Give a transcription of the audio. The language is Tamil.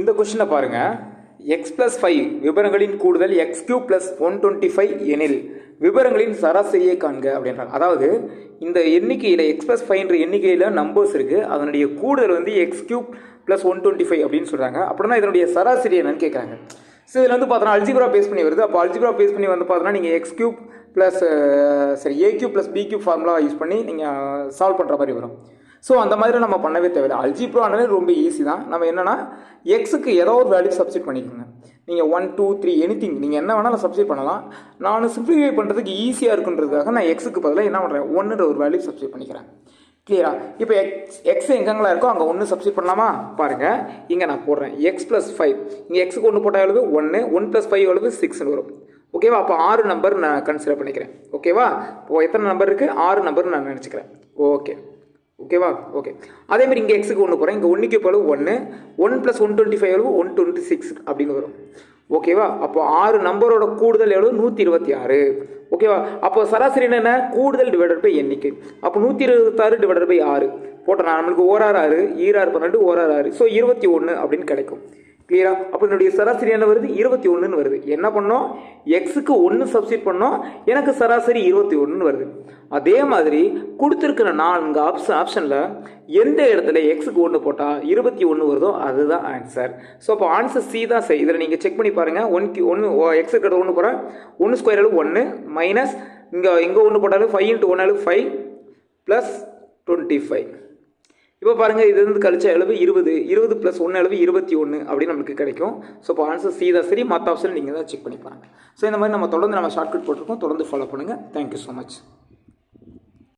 இந்த கொஷினை பாருங்க. எக்ஸ் பிளஸ் ஃபைவ் விவரங்களின் கூடுதல் x cube plus one twenty five எனில் விவரங்களின் சராசரியை காண்க அப்படின்றாங்க. அதாவது இந்த எண்ணிக்கையில் எக்ஸ் பிளஸ் ஃபைவ்ன்ற எண்ணிக்கையில் நம்பர்ஸ் இருக்குது அதனுடைய கூடுதல் வந்து x cube plus one twenty five அப்படின்னு சொல்கிறாங்க அப்படின்னா இதனுடைய சராசரி என்னன்னு கேட்குறாங்க ஸோ இதில் வந்து பார்த்தோன்னா அல்ஜிப்ரா பேஸ் பண்ணி வருது. அப்போ அல்ஜிப்ரா பேஸ் பண்ணி வந்து பார்த்தோன்னா நீங்கள் எக்ஸ் கியூப் ப்ளஸ் சரி a cube plus b cube formula use பண்ணி நீங்கள் சால்வ் பண்ணுற மாதிரி வரும். ஸோ அந்த மாதிரி நம்ம பண்ணவே தேவையில்லை. அல்ஜிப்ரானாலே ரொம்ப ஈஸி தான். நம்ம என்னென்னா எக்ஸுக்கு ஏதோ ஒரு வேல்யூ சப்ஸ்டிட் பண்ணிக்கோங்க. நீங்கள் one two three anything நீங்கள் என்ன வேணாலும் சப்ஸ்டிட் பண்ணலாம். நான் சிம்பிளிஃபை பண்ணுறதுக்கு ஈஸியாக இருக்குன்றதுக்காக நான் எக்ஸுக்கு பதிலாக என்ன பண்ணுறேன் ஒன்றுன்ற ஒரு வேல்யூ சப்ஸ்டிட் பண்ணிக்கிறேன். கிளியரா இப்போ எக்ஸ் எக்ஸ் எங்கெங்கெல்லாம் இருக்கோ அங்கே ஒன்று சப்ஸ்டிட் பண்ணலாமா? பாருங்கள் இங்கே நான் போடுறேன். எக்ஸ் ப்ளஸ் ஃபைவ் இங்கே எக்ஸுக்கு ஒன்று போட்டால் எவ்வளவு? ஒன்று ஒன் ப்ளஸ் ஃபைவ் எவ்வளவு? சிக்ஸ்னு வரும். ஓகேவா அப்போ ஆறு நம்பர் நான் கன்சிடர் பண்ணிக்கிறேன். ஓகேவா இப்போ எத்தனை நம்பர் இருக்குது ஆறு நம்பர் நான் நினச்சிக்கிறேன். ஓகே ஓகேவா ஓகே அதே மாதிரி இங்கே எக்ஸுக்கு ஒன்று போகிறேன் இங்கே ஒன்றுக்கு இப்போ ஒன்று one plus one twenty five அளவு ஒன் டுவெண்ட்டி சிக்ஸ் அப்படின்னு வரும். ஓகேவா அப்போ ஆறு நம்பரோட கூடுதல் எவ்வளவு? நூற்றி இருபத்தி ஆறு. ஓகேவா அப்போ சராசரி என்ன கூடுதல் டிவைடட் பை எண்ணிக்கை. அப்போ நூற்றி இருபத்தாறு டிவைடட் பை ஆறு. போட்டோம் நம்மளுக்கு ஓராறு ஆறு ஈராறு பன்னெண்டு ஓராறு ஆறு. ஸோ இருபத்தி ஒன்று அப்படின்னு கிடைக்கும். கிளியரா அப்போ என்னுடைய சராசரி என்ன வருது? இருபத்தி ஒன்றுன்னு வருது. என்ன பண்ணோம்? எக்ஸுக்கு ஒன்று சப்ஸ்டிட் பண்ணோம். எனக்கு சராசரி இருபத்தி ஒன்றுன்னு வருது. அதே மாதிரி கொடுத்துருக்கிற நான்கு ஆப்ஷன் ஆப்ஷனில் எந்த இடத்துல எக்ஸுக்கு ஒன்று போட்டால் இருபத்தி ஒன்று வருதோ அதுதான் ஆன்சர் ஸோ அப்போ ஆன்சர் சி தான் சரி. இதில் நீங்கள் செக் பண்ணி பாருங்கள் ஒன் கி ஒன்று எக்ஸ் இருக்கிற ஒன்று போகிறேன் ஒன்று ஸ்கொயர் அளவு ஒன்று மைனஸ் இங்கே இங்கே ஒன்று போட்டாலும் ஃபைவ் இன்ட்டு ஒன் அளவு ஃபைவ் ப்ளஸ் டுவெண்ட்டி ஃபைவ் இப்போ பாருங்கள் இது வந்து கழிச்ச அளவு இருபது. இருபது ப்ளஸ் ஒன்று அளவு இருபத்தி ஒன்று அப்படின்னு நமக்கு கிடைக்கும். ஸோ இப்போ ஆன்சர் சி தான். சரி மற்ற ஆப்ஷன் நீங்கள் தான் செக் பண்ணி பாருங்கள் ஸோ இந்த மாதிரி நம்ம தொடர்ந்து நம்ம ஷார்ட்கட் போட்டிருக்கோம். தொடர்ந்து ஃபாலோ பண்ணுங்கள் தேங்க்யூ ஸோ மச்